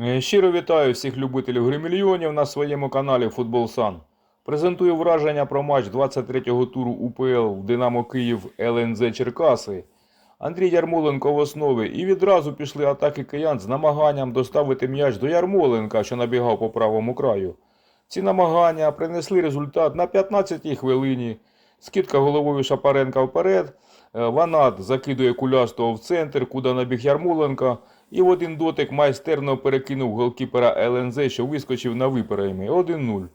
Е, Щиро вітаю всіх любителів гри мільйонів на своєму каналі Футбол Сан. Презентую враження про матч 23-го туру УПЛ в Динамо Київ ЛНЗ Черкаси. Андрій Ярмоленко в основі і відразу пішли атаки киян з намаганням доставити м'яч до Ярмоленка, що набігав по правому краю. Ці намагання принесли результат на 15-й хвилині. Скидка головою Шапаренка вперед. Е, Ванат закидує кулястого в центр, куди набіг Ярмоленко. І в один дотик майстерно перекинув голкіпера ЛНЗ, що вискочив на виперейми. 1-0.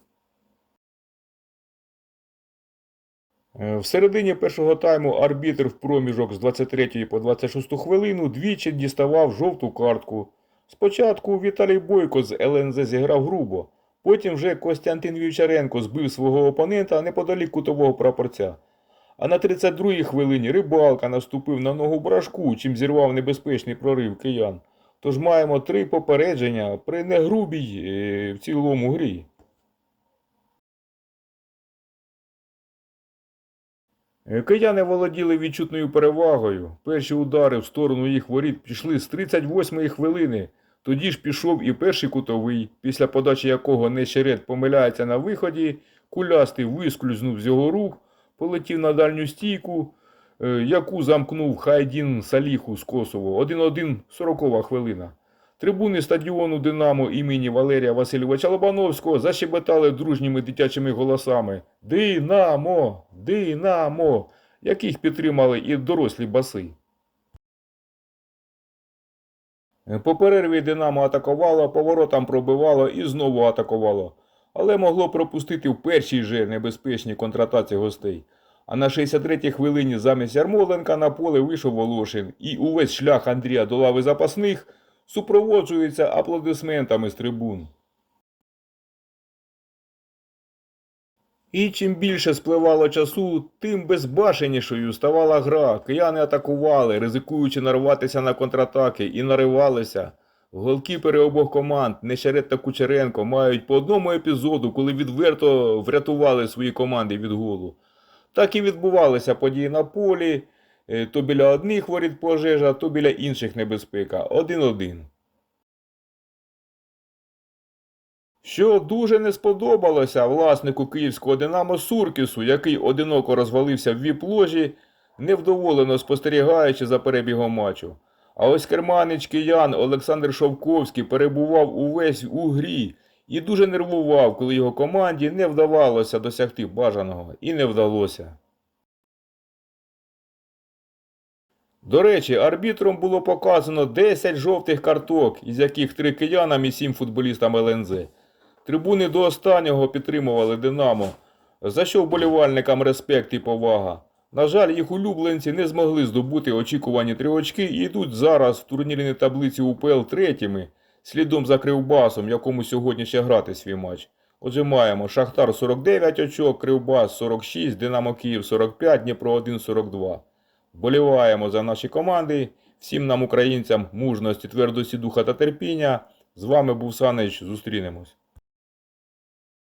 Е, В середині першого тайму арбітр в проміжок з 23 по 26 хвилину двічі діставав жовту картку. Спочатку Віталій Бойко з ЛНЗ зіграв грубо, потім вже Костянтин Вівчаренко збив свого опонента неподалік кутового прапорця. А на 32-й хвилині Рибалка наступив на ногу брашку, чим зірвав небезпечний прорив киян. Тож маємо три попередження при негрубій е, в цілому грі. Е, Кияни володіли відчутною перевагою. Перші удари в сторону їх воріт пішли з 38-ї хвилини. Тоді ж пішов і перший кутовий, після подачі якого Нещерет помиляється на виході, кулястий вискользнув з його рук, полетів на дальню стійку, е, яку замкнув Хайдін Саліху з Косово. 1-1, 40 хвилина. Трибуни стадіону Динамо імені Валерія Васильовича Лобановського защебетали дружніми дитячими голосами Динамо! Динамо! яких підтримали і дорослі баси. По перерві Динамо атакувало, поворотам пробивало і знову атакувало, але могло пропустити в першій же небезпечній контратаці гостей. А на 63-й хвилині замість Ярмоленка на поле вийшов Волошин, і увесь шлях Андрія до лави запасних супроводжується аплодисментами з трибун. І чим більше спливало часу, тим безбашенішою ставала гра. Кияни атакували, ризикуючи нарватися на контратаки, і наривалися. Голкіпери обох команд, Нещерет та Кучеренко, мають по одному епізоду, коли відверто врятували свої команди від голу. Так і відбувалися події на полі, е, то біля одних воріт пожежа, то біля інших небезпека. Один-один. Що дуже не сподобалося власнику київського Динамо Суркісу, який одиноко розвалився в віп-ложі, невдоволено спостерігаючи за перебігом матчу. А ось керманич киян Олександр Шовковський перебував увесь у грі і дуже нервував, коли його команді не вдавалося досягти бажаного. І не вдалося. До речі, арбітром було показано 10 жовтих карток, із яких 3 киянам і 7 футболістам ЛНЗ. Трибуни до останнього підтримували Динамо, за що вболівальникам респект і повага. На жаль, їх улюбленці не змогли здобути очікувані три очки і йдуть зараз в турнірній таблиці УПЛ третіми, слідом за Кривбасом, якому сьогодні ще грати свій матч. Отже, маємо Шахтар 49 очок, Кривбас 46, Динамо Київ 45, Дніпро 1 42. Вболіваємо за наші команди. Всім нам, українцям, мужності, твердості духа та терпіння. З вами був Санич. Зустрінемось.